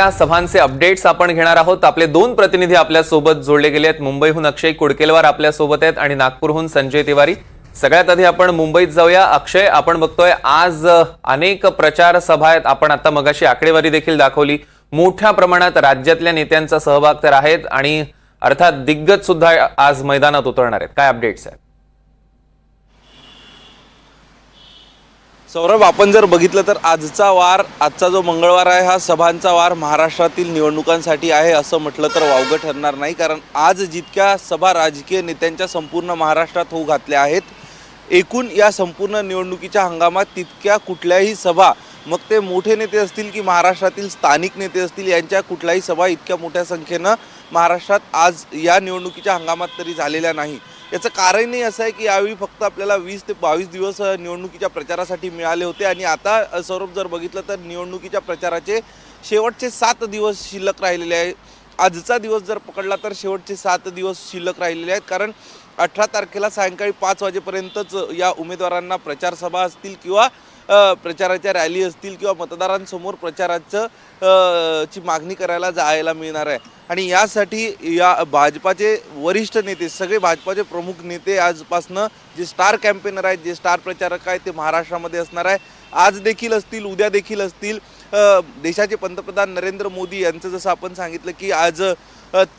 या सभांचे अपडेट्स आपण घेणार आहोत. आपले दोन प्रतिनिधी आपल्यासोबत जोडले गेले आहेत. मुंबईहून अक्षय कुडकेलवार आपल्यासोबत आहेत आणि नागपूरहून संजय तिवारी. सगळ्यात आधी आपण मुंबईत जाऊया. अक्षय आपण बघतोय आज अनेक प्रचार सभा आहेत. आपण आता मगाशी आकडेवारी देखील दाखवली. मोठ्या प्रमाणात राज्यातल्या नेत्यांचा सहभाग तर आहेत आणि अर्थात दिग्गज सुद्धा आज मैदानात उतरणार आहेत. काय अपडेट्स आहेत? सौरभ आपण जर बघितलं तर आजचा वार आजचा जो मंगळवार आहे हा सभांचा वार महाराष्ट्रातील निवडणुकांसाठी आहे असं म्हटलं तर वावगं ठरणार नाही. कारण आज जितक्या सभा राजकीय नेत्यांच्या संपूर्ण महाराष्ट्रात होऊ घातल्या आहेत एकूण या संपूर्ण निवडणुकीच्या हंगामात तितक्या कुठल्याही सभा मग ते मोठे नेते असतील की महाराष्ट्रातील स्थानिक नेते असतील यांच्या कुठल्याही सभा इतक्या मोठ्या संख्येनं महाराष्ट्रात आज या निवडणुकीच्या हंगामात तरी झालेल्या नाही. याचं कारणही असं आहे की यावेळी फक्त आपल्याला वीस ते बावीस दिवस निवडणुकीच्या प्रचारासाठी मिळाले होते आणि आता स्वरूप सौरभ जर बघितलं तर निवडणुकीच्या प्रचाराचे शेवटचे सात दिवस शिल्लक राहिलेले आहे. आजचा दिवस जर पकडला तर शेवटचे सात दिवस शिल्लक राहिलेले आहेत. कारण अठरा तारखेला सायंकाळी पाच वाजेपर्यंतच या उमेदवारांना प्रचारसभा असतील किंवा प्रचाराच्या रॅली असतील किंवा मतदारांसमोर प्रचाराचं ची मागणी करायला जायला मिळणार आहे. आणि यासाठी या भाजपाचे वरिष्ठ नेते सगळे भाजपाचे प्रमुख नेते आजपासनं जे स्टार कॅम्पेनर आहेत जे स्टार प्रचारक आहेत ते महाराष्ट्रामध्ये असणार आहे. आज देखील असतील उद्या देखील असतील. देशाचे पंतप्रधान नरेंद्र मोदी यांचं जसं आपण सांगितलं की आज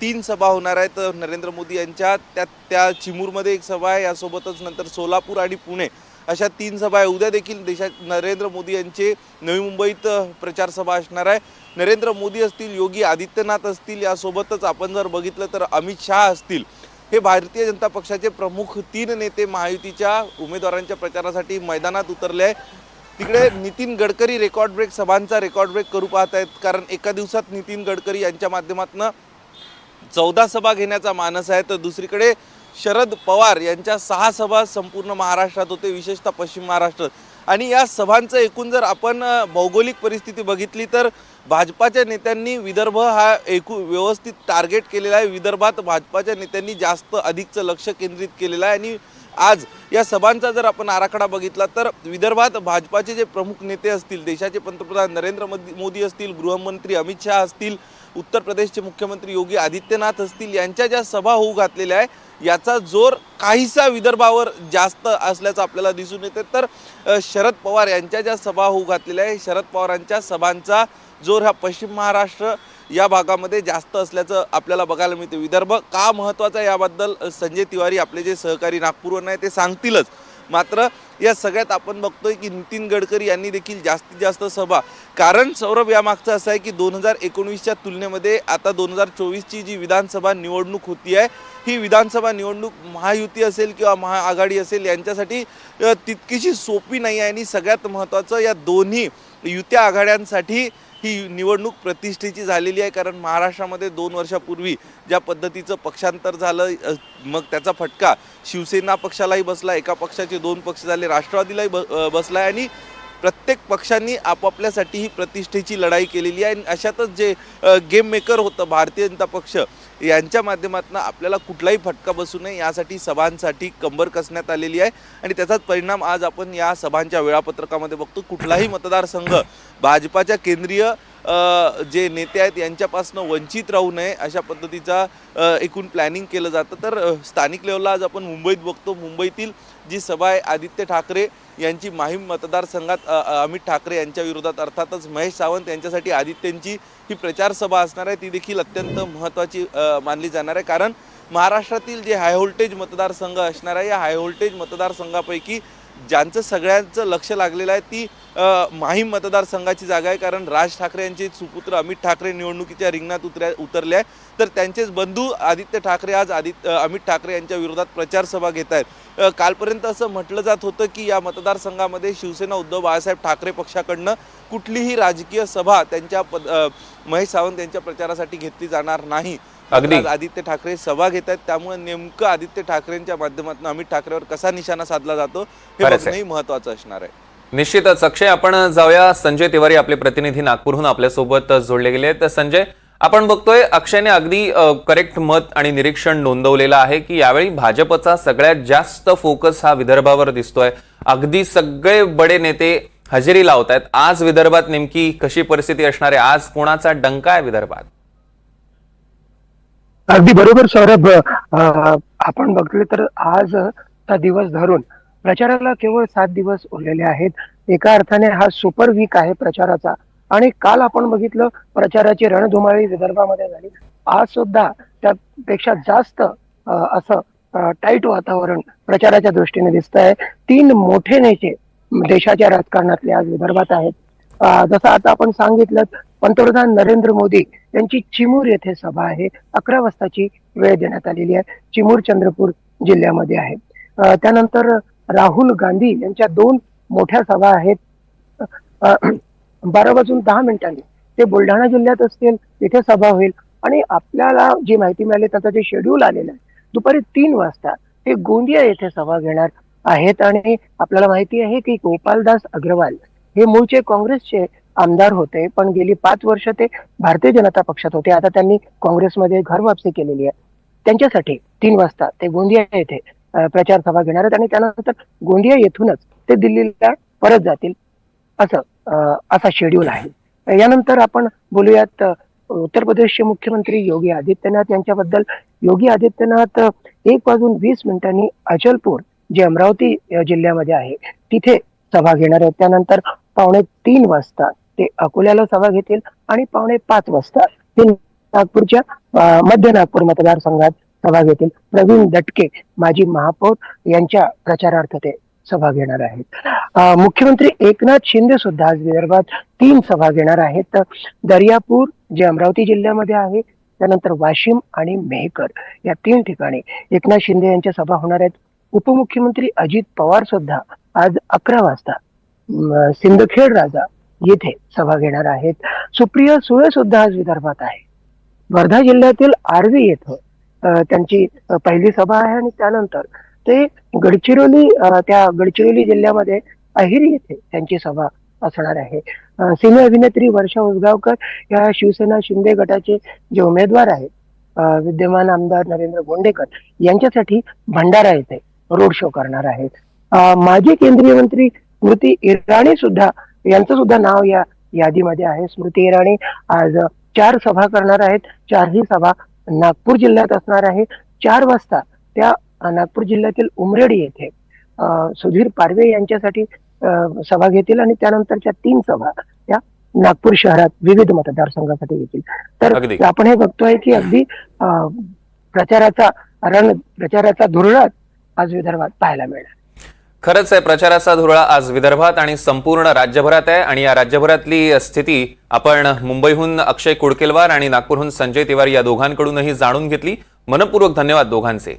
तीन सभा होणार आहेत. नरेंद्र मोदी यांच्या त्या त्या चिमूरमध्ये एक सभा आहे. यासोबतच नंतर सोलापूर आणि पुणे. अशा तीन सभा आहे. उद्या देखील देशात नरेंद्र मोदी यांचे नवी मुंबईत प्रचारसभा प्रचार सभा असणार आहे. नरेंद्र मोदी असतील योगी आदित्यनाथ असतील यासोबतच आपण जर बघितलं तर अमित शहा असतील. हे भारतीय जनता पक्षाचे प्रमुख तीन नेते महायुतीच्या उमेदवारांच्या प्रचारासाठी मैदानात उतरले आहे तिकडे नितीन गडकरी रेकॉर्ड ब्रेक सभांचा रेकॉर्ड ब्रेक करू पाहत आहेत कारण एका दिवसात नितीन गडकरी यांच्या माध्यमातून चौदा सभा घेण्याचा मानस आहे. तर दुसरीकडे शरद पवार यांच्या सहा सभा संपूर्ण महाराष्ट्रात होते विशेषतः पश्चिम महाराष्ट्र. आणि या सभांचं एकूण जर आपण भौगोलिक परिस्थिती बघितली तर भाजपाच्या नेत्यांनी विदर्भ हा एकू व्यवस्थित टार्गेट केलेला आहे. विदर्भात भाजपाच्या नेत्यांनी जास्त अधिकचं लक्ष केंद्रित केलेलं आहे. आणि आज या सभांचा जर आपण आराखडा बघितला तर विदर्भात भाजपाचे जे प्रमुख नेते असतील देशाचे पंतप्रधान नरेंद्र मोदी मोदी असतील गृहमंत्री अमित शहा असतील उत्तर प्रदेशचे मुख्यमंत्री योगी आदित्यनाथ असतील यांच्या ज्या सभा होऊ घातलेल्या आहे याचा जोर काहीसा विदर्भावर जास्त असल्याचं आपल्याला दिसून येते. तर शरद पवार यांच्या ज्या सभा होऊ घातलेल्या आहे शरद पवारांच्या सभांचा जोर हा पश्चिम महाराष्ट्र या भागामध्ये जास्त असल्याचं आपल्याला बघायला मिळते. विदर्भ का महत्त्वाचा याबद्दल संजय तिवारी आपले जे सहकारी नागपूरवरून आहे ते सांगतीलच. मात्र या सगळ्यात आपण बघतोय की नितीन गडकरी यांनी देखील जास्तीत जास्त सभा. कारण सौरभ यामागचं असं आहे की दोन हजार एकोणवीसच्या तुलनेमध्ये आता दोन हजार चोवीसची जी विधानसभा निवडणूक होती आहे ही विधानसभा निवडणूक महायुती असेल किंवा महाआघाडी असेल यांच्यासाठी तितकीशी सोपी नाही आहे आणि सगळ्यात महत्त्वाचं या दोन्ही युत्या आघाड्यांसाठी ही निवडणूक प्रतिष्ठेची झालेली आहे कारण महाराष्ट्रामध्ये दोन वर्षापूर्वी ज्या पद्धतीचं पक्षांतर झालं मग त्याचा फटका शिवसेना पक्षालाही बसला एका पक्षाचे दोन पक्ष झाले राष्ट्रवादीलाही ब बसला आहे आणि प्रत्येक पक्षांनी आपापल्यासाठी ही प्रतिष्ठेची लढाई केलेली आहे. आणि अशातच जे गेम मेकर होतं भारतीय जनता पक्ष यांच्या माध्यमातून आपल्याला कुठलाही फटका बसू नये. यासाठी सभांसाठी कंबर कसण्यात आलेली आहे. आणि त्याचाच परिणाम आज आपण या सभांच्या वेळापत्रकामध्ये बघतो. कुठलाही मतदारसंघ भाजपाच्या केंद्रीय जे नेते आहेत यांच्यापासून वंचित राहू नये अशा पद्धतीचा एकूण प्लॅनिंग केलं जातं. तर स्थानिक लेवलला आज आपण मुंबईत बघतो. मुंबईतील जी सभा आहे आदित्य ठाकरे यांची माहीम मतदारसंघात अमित ठाकरे यांच्या विरोधात अर्थातच महेश सावंत यांच्यासाठी आदित्यंची ही प्रचार सभा असणार आहे. ती देखील अत्यंत महत्त्वाची मानली जाणार आहे. कारण महाराष्ट्रातील जे हाय व्होल्टेज मतदारसंघ असणार आहे या हाय व्होल्टेज मतदारसंघापैकी ज्यांचं सगळ्यांचं लक्ष लागलेलं आहे ती माहीम मतदारसंघाची जागा आहे. कारण राज ठाकरे यांचे सुपुत्र अमित ठाकरे निवडणुकीच्या रिंगणात उतर्या उतरले आहे तर त्यांचेच बंधू आदित्य ठाकरे आज आदित्य अमित ठाकरे यांच्या विरोधात प्रचार सभा घेत आहेत. कालपर्यंत असं म्हटलं जात होतं की या मतदारसंघामध्ये शिवसेना उद्धव बाळासाहेब ठाकरे पक्षाकडनं कुठलीही राजकीय सभा त्यांच्या पद महेश सावंत यांच्या प्रचारासाठी घेतली जाणार नाही. अगदी. आदित्य ठाकरे सभा घेत आहेत त्यामुळे नेमकं आदित्य ठाकरेंच्या माध्यमातून अमित ठाकरेवर कसा निशाणा साधला जातो हे. बघणंही महत्वाचं असणार आहे. निश्चितच. अक्षय आपण जाऊया संजय तिवारी आपले प्रतिनिधी नागपूरहून आपल्यासोबत जोडले गेले तर संजय आपण बघतोय अक्षयने अगदी करेक्ट मत आणि निरीक्षण नोंदवलेलं आहे की यावेळी भाजपचा सगळ्यात जास्त फोकस हा विदर्भावर दिसतोय. अगदी सगळे बडे नेते हजेरी लावत आहेत आज विदर्भात नेमकी कशी परिस्थिती असणार आहे? आज कोणाचा डंका आहे विदर्भात? अगदी बरोबर सौरभ. आपण बघितले तर आज चा दिवस धरून प्रचाराला केवळ सात दिवस उरलेले आहेत. एका अर्थाने हा सुपर वीक आहे प्रचाराचा. आणि काल आपण बघितलं प्रचाराची रणधुमाळी विदर्भामध्ये झाली. आज सुद्धा त्यापेक्षा जास्त असं टाईट वातावरण प्रचाराच्या दृष्टीने दिसत आहे तीन मोठे नेते देशाच्या राजकारणातले आज विदर्भात आहेत. जसं आता आपण सांगितलं पंतप्रधान नरेंद्र मोदी यांची चिमूर येथे सभा आहे. अकरा वाजताची वेळ देण्यात आलेली आहे. चिमूर चंद्रपूर जिल्ह्यामध्ये आहे. त्यानंतर राहुल गांधी यांच्या दोन मोठ्या सभा आहेत. बारा वाजून दहा मिनिटांनी ते बुलढाणा जिल्ह्यात असतील तिथे सभा होईल. आणि आपल्याला जी माहिती मिळाली त्याचं जे शेड्यूल आलेलं आहे दुपारी तीन वाजता ते गोंदिया येथे सभा घेणार आहेत. आणि आपल्याला माहिती आहे की गोपालदास अग्रवाल हे मूळचे काँग्रेसचे आमदार होते पण गेली पाच वर्ष ते भारतीय जनता पक्षात होते. आता त्यांनी काँग्रेसमध्ये घर वापसी केलेली आहे. त्यांच्यासाठी तीन वाजता ते गोंदिया येथे प्रचार सभा घेणार आहेत आणि त्यानंतर गोंदिया येथूनच ते दिल्लीला परत जातील असं असा शेड्यूल आहे. यानंतर आपण बोलूयात उत्तर प्रदेशचे मुख्यमंत्री योगी आदित्यनाथ यांच्याबद्दल. योगी आदित्यनाथ एक वाजून वीस मिनिटांनी अचलपूर जे अमरावती जिल्ह्यामध्ये आहे तिथे सभा घेणार आहेत. त्यानंतर पावणे तीन वाजता ते अकोल्याला सभा घेतील आणि पावणे पाच वाजता ते नागपूरच्या मध्य नागपूर मतदारसंघात सभा घेतील. प्रवीण दटके माजी महापौर यांच्या प्रचारार्थ ते सभा घेणार आहेत. मुख्यमंत्री एकनाथ शिंदे सुद्धा आज विदर्भात तीन सभा घेणार आहेत. दर्यापूर जे अमरावती जिल्ह्यामध्ये आहे त्यानंतर वाशिम आणि मेहकर या तीन ठिकाणी एकनाथ शिंदे यांच्या सभा होणार आहेत. उपमुख्यमंत्री अजित पवार सुद्धा आज अकरा वाजता सिंदखेड राजा येथे सभा घेणार आहेत. सुप्रिया सुळे सुद्धा आज विदर्भात आहे. वर्धा जिल्ह्यातील आर्वी येथे त्यांची पहिली सभा आहे आणि त्यानंतर ते गडचिरोली त्या गडचिरोली जिल्ह्यामध्ये अहिरी येथे त्यांची सभा असणार आहे. सिने अभिनेत्री वर्षा उसगावकर या शिवसेना शिंदे गटाचे जे उमेदवार आहेत विद्यमान आमदार नरेंद्र गोंडेकर यांच्यासाठी भंडारा येथे रोड शो करणार आहेत. माजी केंद्रीय मंत्री स्मृती इराणी सुद्धा यांचं सुद्धा नाव या यादीमध्ये आहे. स्मृती इराणी आज चार सभा करणार आहेत. चारही सभा नागपूर जिल्ह्यात असणार आहे. चार वाजता त्या नागपूर जिल्ह्यातील उमरेडी येथे सुधीर पारवे यांच्यासाठी सभा घेतील आणि त्यानंतरच्या तीन सभा त्या नागपूर शहरात विविध मतदारसंघासाठी घेतील. तर आपण हे बघतोय की अगदी प्रचाराचा रण प्रचाराचा धुरळात आज विदर्भात पाहायला मिळेल खरंच आहे प्रचाराचा धुरळा आज विदर्भात आणि संपूर्ण राज्यभरात आहे आणि या राज्यभरातली स्थिती आपण मुंबईहून अक्षय कुडकेलवार आणि नागपूरहून संजय तिवारी या दोघांकडूनही जाणून घेतली. मनपूर्वक धन्यवाद दोघांचे.